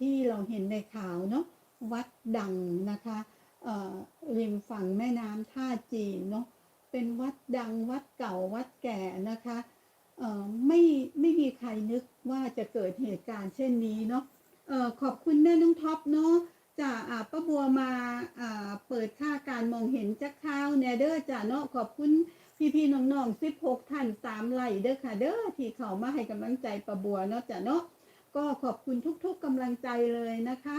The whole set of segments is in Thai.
ที่เราเห็นในข่าวเนาะวัดดังนะคะริมฝั่งแม่น้ำท่าจีนเนาะเป็นวัดดังวัดเก่าวัดแก่นะคะไม่ไม่มีใครนึกว่าจะเกิดเหตุการณ์เช่นนี้เนาะอขอบคุณแม่น้องท็อปเนาะจะอ่าป้าบัวมาเปิดค่าการมองเห็นจักข้าวแนเด้อจ้ะเนาะขอบคุณพี่ๆน้องๆ16 ท่านสามไหลเด้อค่ะเด้อที่เขามาให้กำลังใจป้าบัวเนาะจ้ะเนาะ ก็ขอบคุณทุกๆกำลังใจเลยนะคะ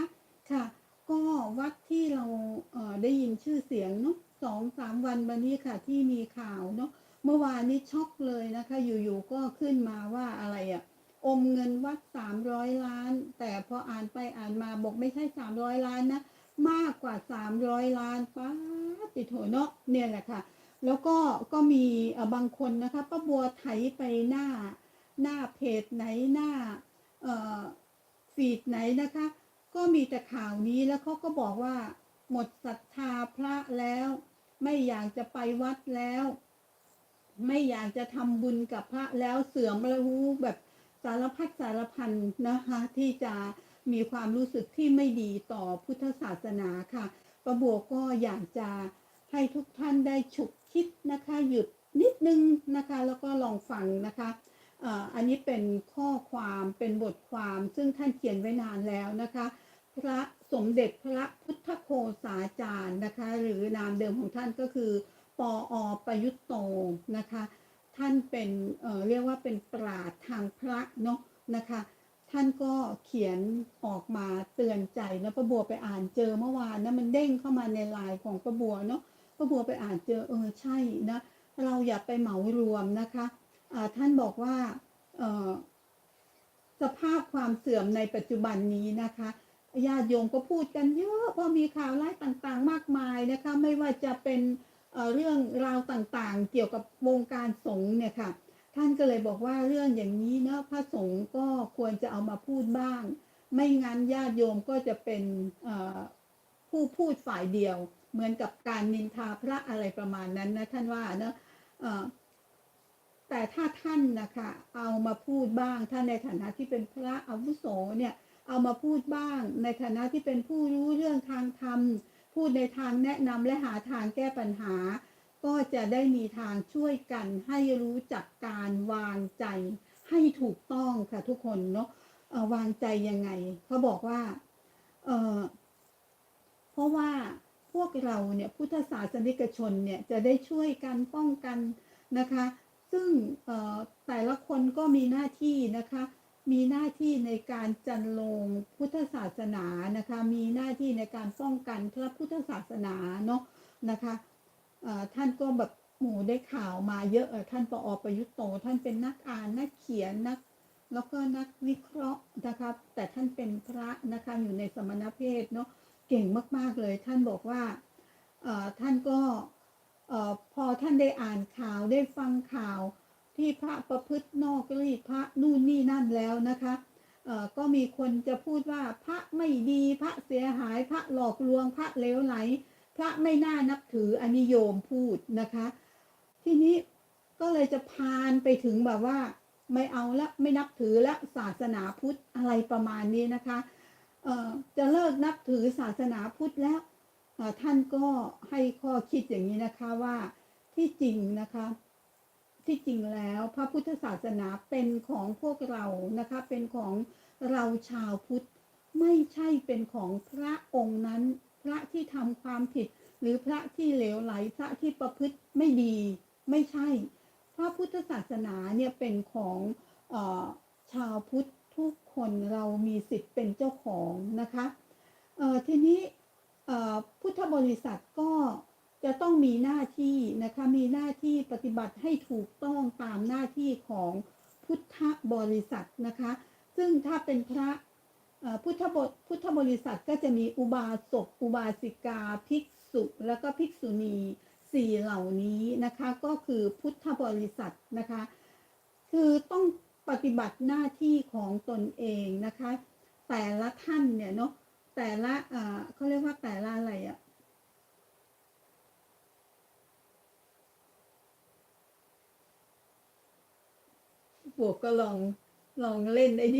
ค่ะ ก็วัดที่เราเได้ยินชื่อเสียงเนาะสองสามวันวันนี้ค่ะที่มีข่าวเนาะเมื่อวานนี้ช็อกเลยนะคะ อยู่ๆก็ขึ้นมาว่าอะไรอะอมเงินวัดสามร้อยล้าน แต่พออ่านไปอ่านมาบอกไม่ใช่สามร้อยล้านนะมากกว่าสามร้อยล้านป้าติโถเนาะเนี่ยแหละค่ะ แล้วก็ก็มีเออบางคนนะคะป้าบัวไถไปหน้าหน้าเพจไหนหน้า ฟีดไหนนะคะ ก็มีแต่ข่าวนี้แล้วเขาก็บอกว่า หมดศรัทธาพระแล้ว ไม่อยากจะไปวัดแล้ว ไม่อยากจะทำบุญกับพระแล้วเสื่อมระหูแบบสารพัดสารพันนะคะ ที่จะมีความรู้สึกที่ไม่ดีต่อพุทธศาสนาค่ะ ประบวก็อยากจะให้ทุกท่านได้ฉุกคิดนะคะ หยุดนิดนึงนะคะ แล้วก็ลองฟังนะคะ อันนี้เป็นข้อความเป็นบทความซึ่งท่านเขียนไว้นานแล้วนะคะ พระสมเด็จพระพุทธโฆษาจารย์นะคะ หรือนามเดิมของท่านก็คือปออประยุตโตนะคะ ท่านเป็นเเรียกว่าเป็นปราดทางพระเนาะนะคะ ท่านก็เขียนออกมาเตือนใจแล้วประบัวไปอ่านเจอเมื่อวานนะมันเด้งเข้ามาในไลน์ของประบัวเนาะประบัวไปอ่านเจอเออใช่นะเราอย่าไปเหมารวมนะคะ ท่านบอกว่าสภาพความเสื่อมในปัจจุบันนี้นะคะญาติโยมก็พูดกันเยอะเพราะมีข่าวร้ายต่างๆ มากมายนะคะไม่ว่าจะเป็นเรื่องราวต่างๆ เกี่ยวกับวงการสงฆ์เนี่ยค่ะท่านก็เลยบอกว่าเรื่องอย่างนี้เนาะพระสงฆ์ก็ควรจะเอามาพูดบ้าง ไม่งั้นญาติโยมก็จะเป็นผู้พูดฝ่ายเดียว เหมือนกับการนินทาพระอะไรประมาณนั้นนะท่านว่าเนาะ แต่ถ้าท่านนะคะเอามาพูดบ้างท่านในฐานะที่เป็นพระอาวุโสเนี่ยเอามาพูดบ้าง ในฐานะที่เป็นผู้รู้เรื่องทางธรรม พูดในทางแนะนำและหาทางแก้ปัญหา ก็จะได้มีทางช่วยกันให้รู้จักการวางใจให้ถูกต้องค่ะทุกคนเนาะวางใจยังไงเขาบอกว่าเออเพราะว่าพวกเราเนี่ยพุทธศาสนิกชนเนี่ยจะได้ช่วยกันป้องกันนะคะ ซึ่งแต่ละคนก็มีหน้าที่นะคะ มีหน้าที่ในการจันลงพุทธศาสนานะคะ มีหน้าที่ในการป้องกันพระพุทธศาสนาเนาะนะคะท่านก็แบบหมูได้ข่าวมาเยอะท่านปอประยุทธ์โต ท่านเป็นนักอ่านนักเขียนนักแล้วก็นักวิเคราะห์นะคะแต่ท่านเป็นพระนะคะอยู่ในสมณเพศเนาะเก่งมาก ๆ เลย ท่านบอกว่าท่านก็ พอท่านได้อ่านข่าวได้ฟังข่าวที่พระประพฤตินอกรีพระนู่นนี่นั่นแล้วนะคะก็มีคนจะพูดว่าพระไม่ดีพระเสียหายพระหลอกลวงพระเลวไหล พระไม่น่านับถืออันนิโยมพูดนะคะ ทีนี้ก็เลยจะพานไปถึงแบบว่า ไม่เอาละไม่นับถือละศาสนาพุทธอะไรประมาณนี้นะคะจะเลิกนับถือศาสนาพุทธแล้ว ท่านก็ให้ข้อคิดอย่างนี้นะคะว่าที่จริงนะคะที่จริงแล้วพระพุทธศาสนาเป็นของพวกเรานะคะเป็นของเราชาวพุทธไม่ใช่เป็นของพระองค์นั้น พระที่ทำความผิด หรือพระที่เหลวไหลพระที่ประพฤติไม่ดี ไม่ใช่ พระพุทธศาสนาเนี่ยเป็นของออชาวพุทธทุกคนเรามีสิทธิ์เป็นเจ้าของนะคะทีนี้ พุทธบริษัทก็จะต้องมีหน้าที่นะคะมีหน้าที่ปฏิบัติให้ถูกต้องตามหน้าที่ของพุทธบริษัทนะคะ ซึ่งถ้าเป็นพระพุทธบทพุทธบริษัทก็จะมีอุบาสกอุบาสิกา ภิกษุแล้วก็ภิกษุณีสี่เหล่านี้นะคะก็คือพุทธบริษัทนะคะ คือต้องปฏิบัติหน้าที่ของตนเองนะคะ แต่ละท่านเนี่ยเนาะ แต่ละเอ่อเขาเรียกว่าแต่ละอะไรอะบวกก็ลองลองเล่นไอ้นี่